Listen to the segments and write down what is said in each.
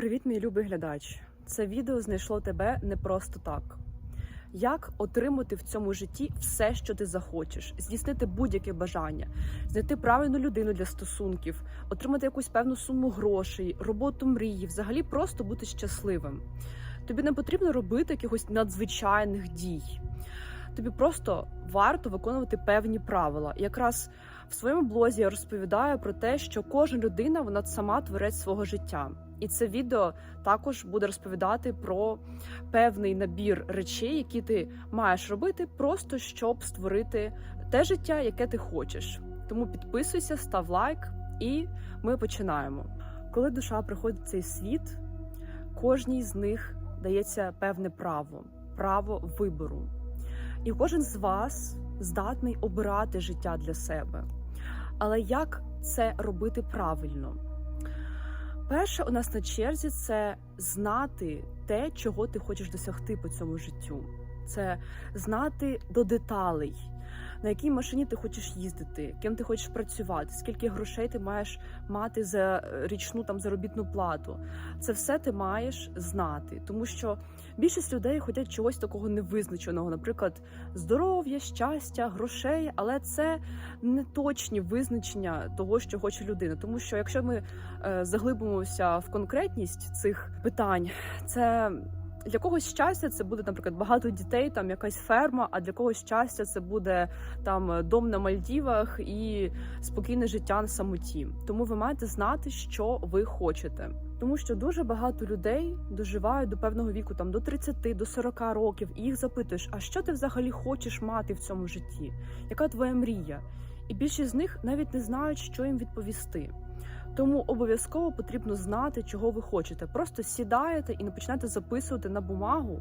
Привіт, мій любий глядач! Це відео знайшло тебе не просто так. Як отримати в цьому житті все, що ти захочеш, здійснити будь-яке бажання, знайти правильну людину для стосунків, отримати якусь певну суму грошей, роботу мрії, взагалі просто бути щасливим. Тобі не потрібно робити якихось надзвичайних дій. Тобі просто варто виконувати певні правила. Якраз в своєму блозі я розповідаю про те, що кожна людина вона сама творець свого життя. І це відео також буде розповідати про певний набір речей, які ти маєш робити, просто щоб створити те життя, яке ти хочеш. Тому підписуйся, став лайк, і ми починаємо. Коли душа приходить в цей світ, кожній з них дається певне право, право вибору. І кожен з вас здатний обирати життя для себе. Але як це робити правильно? Перше у нас на черзі це знати те, чого ти хочеш досягти по цьому життю. Це знати до деталей, на якій машині ти хочеш їздити, ким ти хочеш працювати, скільки грошей ти маєш мати за річну там заробітну плату. Це все ти маєш знати, тому що більшість людей хочуть чогось такого невизначеного, наприклад, здоров'я, щастя, грошей, але це не точні визначення того, що хоче людина. Тому що якщо ми е, заглибимося в конкретність цих питань, це для когось щастя це буде, наприклад, багато дітей, там якась ферма. А для когось щастя це буде там дом на Мальдівах і спокійне життя на самоті. Тому ви маєте знати, що ви хочете. Тому що дуже багато людей доживають до певного віку, там до 30, до 40 років, і їх запитуєш, а що ти взагалі хочеш мати в цьому житті? Яка твоя мрія? І більшість з них навіть не знають, що їм відповісти. Тому обов'язково потрібно знати, чого ви хочете. Просто сідаєте і не починаєте записувати на бумагу,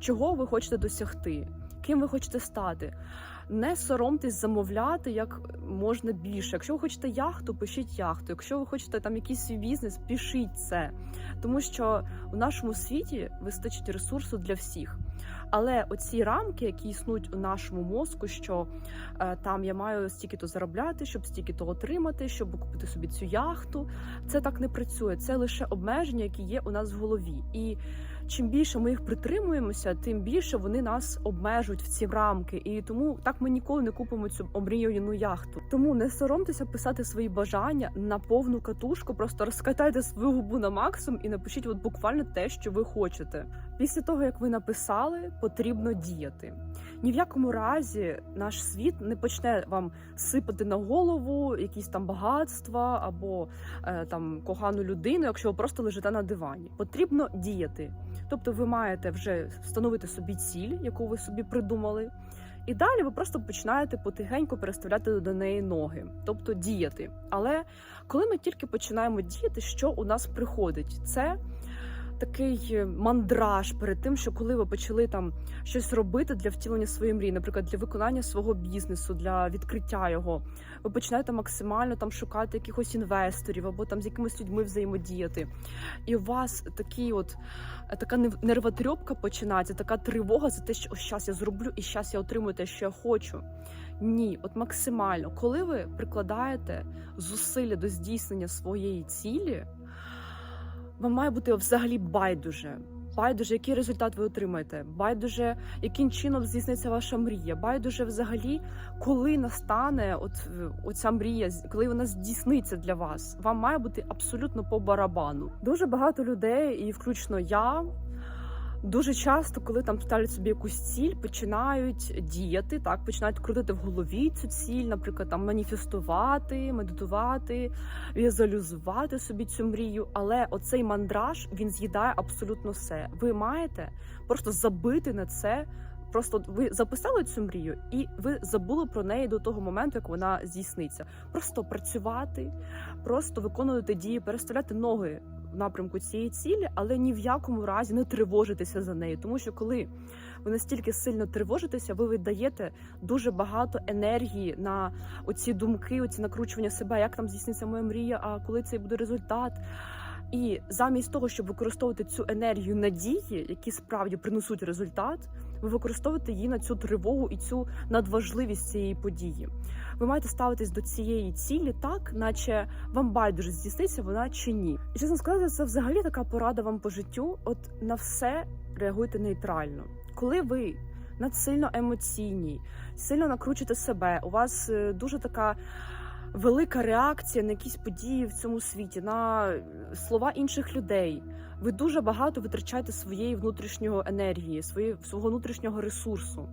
чого ви хочете досягти, ким ви хочете стати. Не соромтесь замовляти як можна більше. Якщо ви хочете яхту, пишіть яхту. Якщо ви хочете там якийсь свій бізнес, пишіть це. Тому що в нашому світі вистачить ресурсу для всіх. Але оці рамки, які існують у нашому мозку, що е, там я маю стільки-то заробляти, щоб стільки-то отримати, щоб купити собі цю яхту, це так не працює. Це лише обмеження, які є у нас в голові. І чим більше ми їх притримуємося, тим більше вони нас обмежують в ці рамки. І тому так ми ніколи не купимо цю омріяну яхту. Тому не соромтеся писати свої бажання на повну катушку, просто розкатайте свою губу на максимум і напишіть от буквально те, що ви хочете. Після того як ви написали, потрібно діяти. Ні в якому разі наш світ не почне вам сипати на голову якісь там багатства або е, там кохану людину, якщо ви просто лежите на дивані. Потрібно діяти. Тобто, ви маєте вже встановити собі ціль, яку ви собі придумали. І далі ви просто починаєте потихеньку переставляти до неї ноги, тобто діяти. Але коли ми тільки починаємо діяти, що у нас приходить? Це такий мандраж перед тим, що коли ви почали там щось робити для втілення своєї мрії, наприклад, для виконання свого бізнесу, для відкриття його, ви починаєте максимально там шукати якихось інвесторів або там з якимись людьми взаємодіяти. І у вас такий от така нервотрьопка починається, така тривога за те, що ось щас я зроблю, і щас я отримую те, що я хочу. Ні, от максимально, коли ви прикладаєте зусилля до здійснення своєї цілі, вам має бути взагалі байдуже. Байдуже, який результат ви отримаєте, байдуже, яким чином здійсниться ваша мрія, байдуже взагалі, коли настане от оця мрія, коли вона здійсниться для вас. Вам має бути абсолютно по барабану. Дуже багато людей, і включно я. Дуже часто, коли там ставлять собі якусь ціль, починають діяти, так починають крутити в голові цю ціль, наприклад, там маніфестувати, медитувати, візуалізувати собі цю мрію. Але оцей мандраж він з'їдає абсолютно все. Ви маєте просто забити на це. Просто ви записали цю мрію, і ви забули про неї до того моменту, як вона здійсниться. Просто працювати, просто виконувати дії, переставляти ноги напрямку цієї цілі, але ні в якому разі не тривожитися за нею, тому що коли ви настільки сильно тривожитеся, ви віддаєте дуже багато енергії на оці думки, оці накручування себе, як там здійсниться моя мрія, а коли цей буде результат. І замість того, щоб використовувати цю енергію надії, які справді принесуть результат, ви використовуєте її на цю тривогу і цю надважливість цієї події. Ви маєте ставитись до цієї цілі так, наче вам байдуже здійсниться вона чи ні. І чесно сказати, це взагалі така порада вам по життю. От на все реагуйте нейтрально. Коли ви надсильно емоційні, сильно накручуєте себе, у вас е, дуже така велика реакція на якісь події в цьому світі, на слова інших людей. Ви дуже багато витрачаєте своєї внутрішньої енергії, своєї свого внутрішнього ресурсу.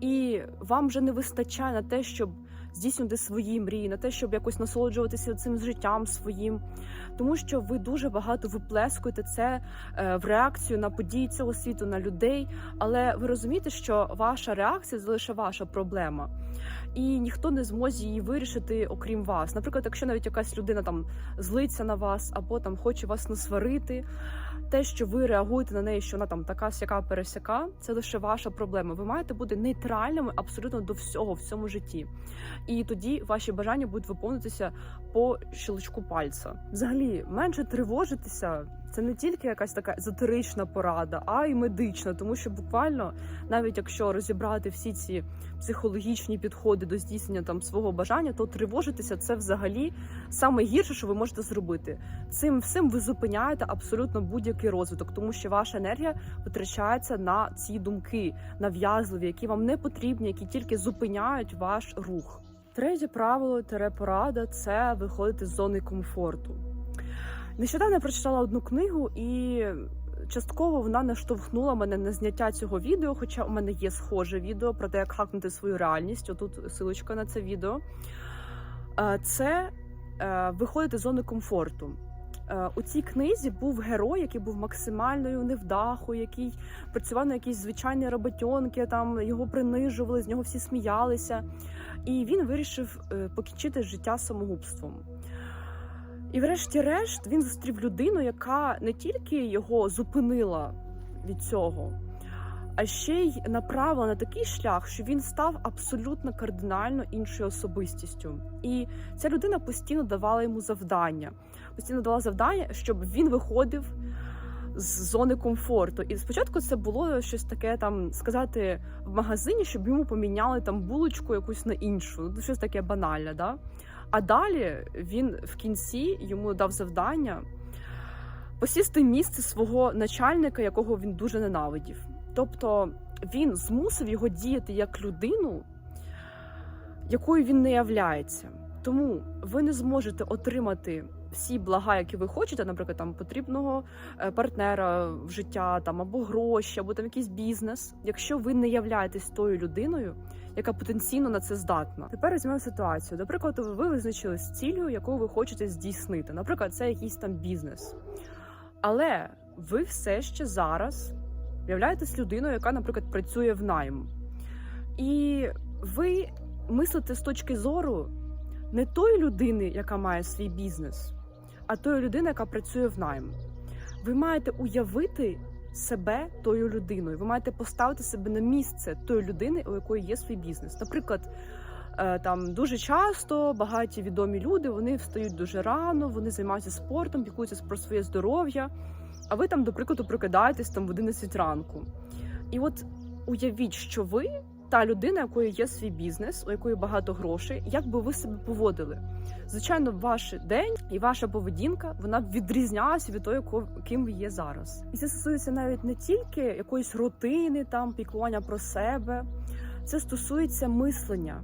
І вам вже не вистачає на те, щоб здійснювати свої мрії, на те, щоб якось насолоджуватися цим життям своїм, тому що ви дуже багато виплескуєте це е, в реакцію на події цього світу, на людей. Але ви розумієте, що ваша реакція це лише ваша проблема, і ніхто не зможе її вирішити, окрім вас. Наприклад, якщо навіть якась людина там злиться на вас або там хоче вас насварити. Те, що ви реагуєте на неї, що вона там така сяка пересяка, це лише ваша проблема. Ви маєте бути нейтральними абсолютно до всього в цьому житті, і тоді ваші бажання будуть виконуватися по щелчку пальця. Взагалі, менше тривожитися це не тільки якась така езотерична порада, а й медична, тому що буквально, навіть якщо розібрати всі ці психологічні підходи до здійснення там свого бажання, то тривожитися це взагалі саме гірше, що ви можете зробити. Цим всім ви зупиняєте абсолютно будь-який розвиток, тому що ваша енергія витрачається на ці думки нав'язливі, які вам не потрібні, які тільки зупиняють ваш рух. Третє правило тере порада це виходити з зони комфорту. Нещодавно прочитала одну книгу, і частково вона наштовхнула мене на зняття цього відео. Хоча у мене є схоже відео про те, як хакнути свою реальність. Отут силочка на це відео. Е, Це е, виходити з зони комфорту. Е, У цій книзі був герой, який був максимальною невдахою, який працював на якісь звичайні роботьонки, там його принижували, з нього всі сміялися. І він вирішив покінчити життя самогубством. І, врешті-решт, він зустрів людину, яка не тільки його зупинила від цього, а ще й направила на такий шлях, що він став абсолютно кардинально іншою особистістю. І ця людина постійно давала йому завдання, постійно давала завдання, щоб він виходив з зони комфорту. І спочатку це було щось таке там сказати в магазині, щоб йому поміняли там булочку якусь на іншу, щось таке банальне. Да? А далі він в кінці йому дав завдання посісти місце свого начальника, якого він дуже ненавидів. Тобто він змусив його діяти як людину, якою він не являється. Тому ви не зможете отримати всі блага, які ви хочете, наприклад, там потрібного е, партнера в життя, там або гроші, або там якийсь бізнес, якщо ви не являєтесь тою людиною, яка потенційно на це здатна. Тепер візьмемо ситуацію. Наприклад, ви визначились з ціллю, яку ви хочете здійснити. Наприклад, це якийсь там бізнес. Але ви все ще зараз являєтесь людиною, яка, наприклад, працює в найм. І ви мислите з точки зору не тої людини, яка має свій бізнес, а тої людини, яка працює в найм. Ви маєте уявити себе тою людиною. Ви маєте поставити себе на місце тої людини, у якої є свій бізнес. Наприклад, е, там дуже часто багаті відомі люди вони встають дуже рано, вони займаються спортом, піклуються про своє здоров'я. А ви там, до прикладу, прокидаєтесь там в 11 ранку. І от уявіть, що ви та людина, якої є свій бізнес, у якої багато грошей, як би ви себе поводили? Звичайно, ваш день і ваша поведінка вона б відрізнялася від того, ким ви є зараз. І це стосується навіть не тільки якоїсь рутини, там піклування про себе, це стосується мислення.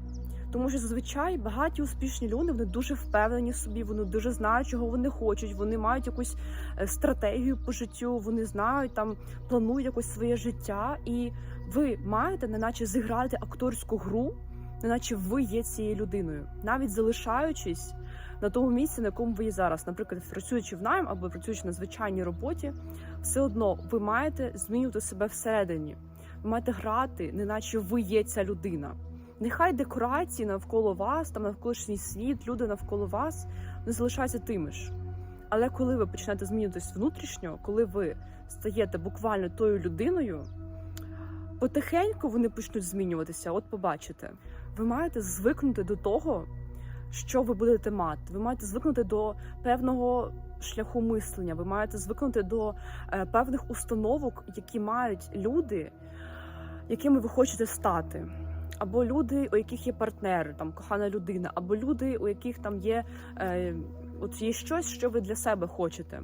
Тому що зазвичай багаті успішні люди вони дуже впевнені в собі, вони дуже знають, чого вони хочуть. Вони мають якусь е, стратегію по життю, вони знають там, планують якось своє життя, і ви маєте, неначе зіграти акторську гру, неначе ви є цією людиною, навіть залишаючись на тому місці, на якому ви є зараз, наприклад, працюючи в найм або працюючи на звичайній роботі, все одно ви маєте змінювати себе всередині. Ви маєте грати, неначе ви є ця людина. Нехай декорації навколо вас, там навколишній світ, люди навколо вас не залишаються тими ж. Але коли ви починаєте змінюватись внутрішньо, коли ви стаєте буквально тою людиною, потихеньку вони почнуть змінюватися. От побачите, ви маєте звикнути до того, що ви будете мати. Ви маєте звикнути до певного шляху мислення, ви маєте звикнути до е, певних установок, які мають люди, якими ви хочете стати. Або люди, у яких є партнери, там кохана людина, або люди, у яких там є, е, от є щось, що ви для себе хочете.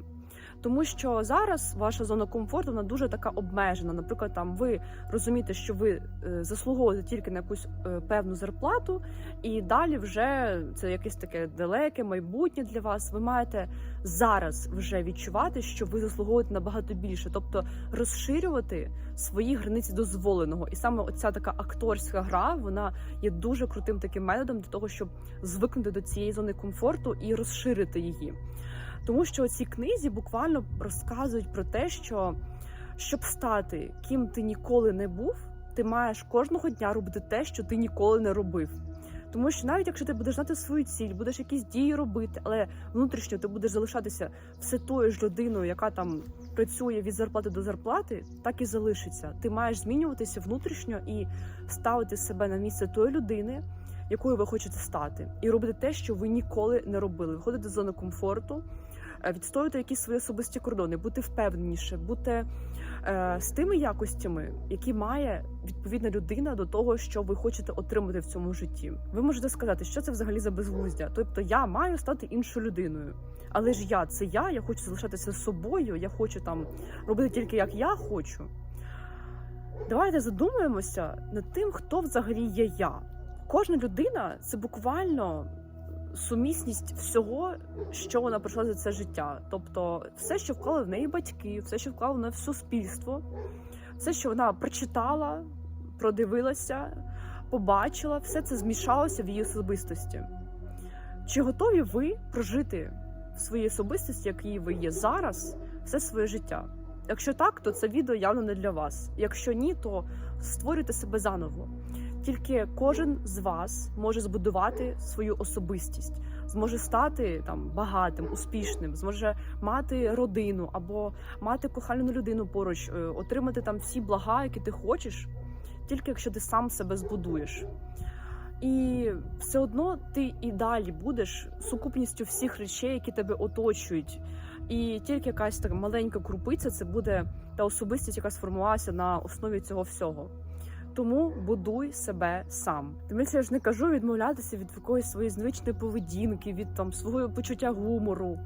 Тому що зараз ваша зона комфорту вона дуже така обмежена. Наприклад, там ви розумієте, що ви е, заслуговуєте тільки на якусь е, певну зарплату, і далі вже це якесь таке далеке майбутнє для вас. Ви маєте зараз вже відчувати, що ви заслуговуєте набагато більше, тобто розширювати свої границі дозволеного. І саме оця така акторська гра вона є дуже крутим таким методом для того, щоб звикнути до цієї зони комфорту і розширити її. Тому що у цій книзі буквально розказують про те, що щоб стати ким ти ніколи не був, ти маєш кожного дня робити те, що ти ніколи не робив. Тому що навіть якщо ти будеш знати свою ціль, будеш якісь дії робити, але внутрішньо ти будеш залишатися все тою ж людиною, яка там працює від зарплати до зарплати, так і залишиться. Ти маєш змінюватися внутрішньо і ставити себе на місце тої людини, якою ви хочете стати, і робити те, що ви ніколи не робили. Виходити з зони комфорту, відстоювати якісь свої особисті кордони, бути впевненіше, бути е, з тими якостями, які має відповідна людина до того, що ви хочете отримати в цьому житті. Ви можете сказати, що це взагалі за безглуздя. Тобто я маю стати іншою людиною. Але ж я це я, я хочу залишатися собою, я хочу там робити тільки як я хочу. Давайте задумаємося над тим, хто взагалі є я. Кожна людина це буквально сумісність всього, що вона пройшла за це життя. Тобто, все, що вклали в неї батьки, все, що вклало в неї в суспільство, все, що вона прочитала, продивилася, побачила, все це змішалося в її особистості. Чи готові ви прожити в своїй особистості, якій ви є зараз, все своє життя? Якщо так, то це відео явно не для вас. Якщо ні, то створюйте себе заново. Тільки кожен з вас може збудувати свою особистість, зможе стати там багатим, успішним, зможе мати родину або мати кохану людину поруч, е, отримати там всі блага, які ти хочеш, тільки якщо ти сам себе збудуєш. І все одно ти і далі будеш сукупністю всіх речей, які тебе оточують. І тільки якась така маленька крупиця це буде та особистість, яка сформувалася на основі цього всього. Тому будуй себе сам. Тим я ж не кажу відмовлятися від якоїсь своєї звичної поведінки, від там свого почуття гумору.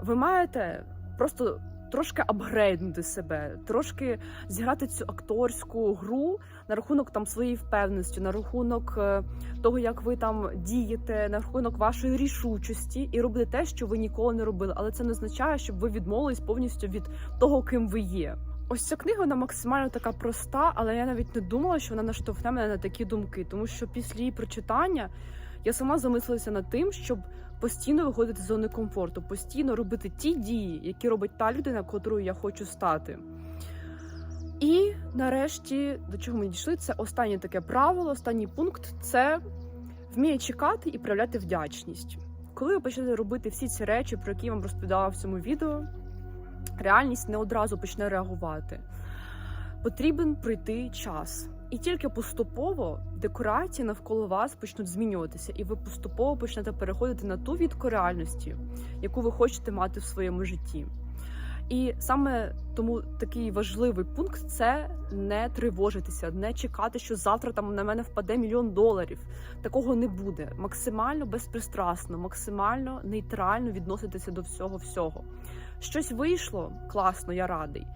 Ви маєте просто трошки апгрейднути себе, трошки зіграти цю акторську гру на рахунок там своєї впевненості, на рахунок е, того, як ви там дієте, на рахунок вашої рішучості і робити те, що ви ніколи не робили. Але це не означає, щоб ви відмовились повністю від того, ким ви є. Ось ця книга вона максимально така проста, але я навіть не думала, що вона наштовхне мене на такі думки, тому що після її прочитання я сама замислилася над тим, щоб постійно виходити з зони комфорту, постійно робити ті дії, які робить та людина, котрою я хочу стати. І нарешті, до чого ми дійшли, це останнє таке правило, останній пункт це вміє чекати і проявляти вдячність. Коли ви почнете робити всі ці речі, про які я вам розповідала в цьому відео, реальність не одразу почне реагувати. Потрібен пройти час. І тільки поступово декорації навколо вас почнуть змінюватися, і ви поступово почнете переходити на ту відку реальності, яку ви хочете мати в своєму житті. І саме тому такий важливий пункт це не тривожитися, не чекати, що завтра там на мене впаде мільйон доларів. Такого не буде. Максимально безпристрасно, максимально нейтрально відноситися до всього всього. Щось вийшло класно, я радий.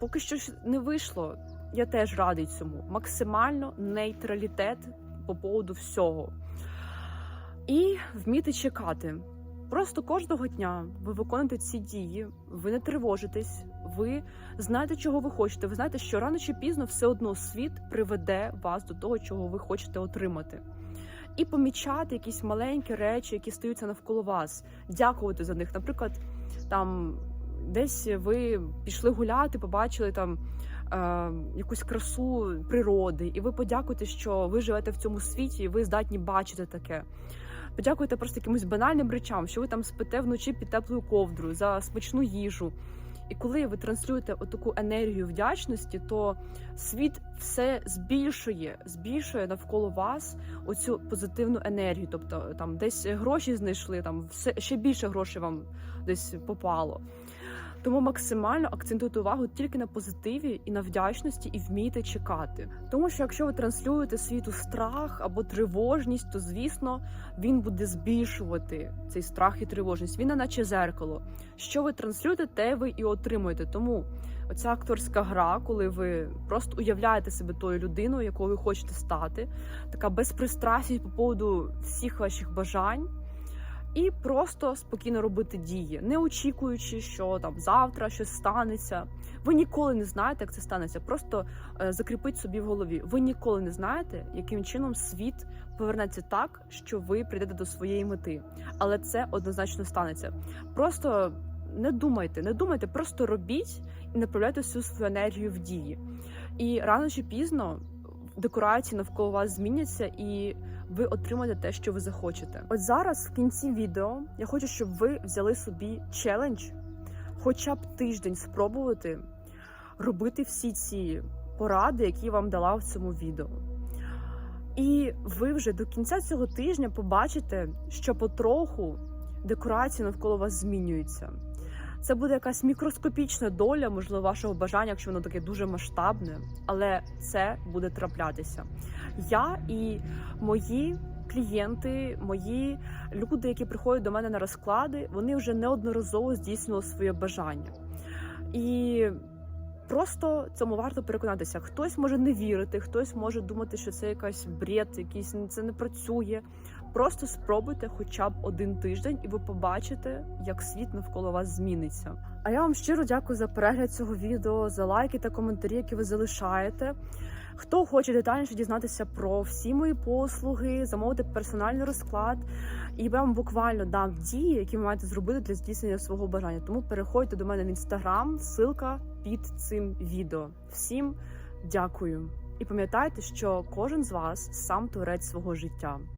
Поки що не вийшло, я теж радий цьому. Максимально нейтралітет по поводу всього. І вміти чекати. Просто кожного дня ви виконуєте ці дії, ви не тривожитесь, ви знаєте, чого ви хочете. Ви знаєте, що рано чи пізно все одно світ приведе вас до того, чого ви хочете отримати. І помічати якісь маленькі речі, які стаються навколо вас, дякувати за них. Наприклад, там десь ви пішли гуляти, побачили там е, якусь красу природи, і ви подякуєте, що ви живете в цьому світі, і ви здатні бачити таке. Подякуйте просто якимось банальним речам, що ви там спите вночі під теплою ковдрою за смачну їжу. І коли ви транслюєте отаку енергію вдячності, то світ все збільшує, збільшує навколо вас оцю позитивну енергію. Тобто там десь гроші знайшли, там все ще більше грошей вам десь попало. Тому максимально акцентуйте увагу тільки на позитиві і на вдячності, і вмійте чекати. Тому що якщо ви транслюєте світу страх або тривожність, то звісно він буде збільшувати цей страх і тривожність. Він наче зеркало. Що ви транслюєте, те ви і отримуєте. Тому оця акторська гра, коли ви просто уявляєте себе тою людиною, якою ви хочете стати, така безпристрасність по поводу всіх ваших бажань. І просто спокійно робити дії, не очікуючи, що там завтра щось станеться. Ви ніколи не знаєте, як це станеться. Просто е, закріпіть собі в голові. Ви ніколи не знаєте, яким чином світ повернеться так, що ви прийдете до своєї мети. Але це однозначно станеться. Просто не думайте, не думайте, просто робіть і направляйте всю свою енергію в дії. І рано чи пізно декорації навколо вас зміняться і ви отримаєте те, що ви захочете. От зараз в кінці відео я хочу, щоб ви взяли собі челендж, хоча б тиждень спробувати робити всі ці поради, які я вам дала в цьому відео. І ви вже до кінця цього тижня побачите, що потроху декорації навколо вас змінюються. Це буде якась мікроскопічна доля, можливо, вашого бажання, якщо воно таке дуже масштабне, але це буде траплятися. Я і мої клієнти, мої люди, які приходять до мене на розклади, вони вже неодноразово здійснювали своє бажання. І просто цьому варто переконатися. Хтось може не вірити, хтось може думати, що це якась бред, якийсь це не працює. Просто спробуйте хоча б один тиждень, і ви побачите, як світ навколо вас зміниться. А я вам щиро дякую за перегляд цього відео, за лайки та коментарі, які ви залишаєте. Хто хоче детальніше дізнатися про всі мої послуги, замовити персональний розклад, і я вам буквально дам дії, які ви маєте зробити для здійснення свого бажання. Тому переходьте до мене в інстаграм, ссылка під цим відео. Всім дякую і пам'ятайте, що кожен з вас сам творець свого життя.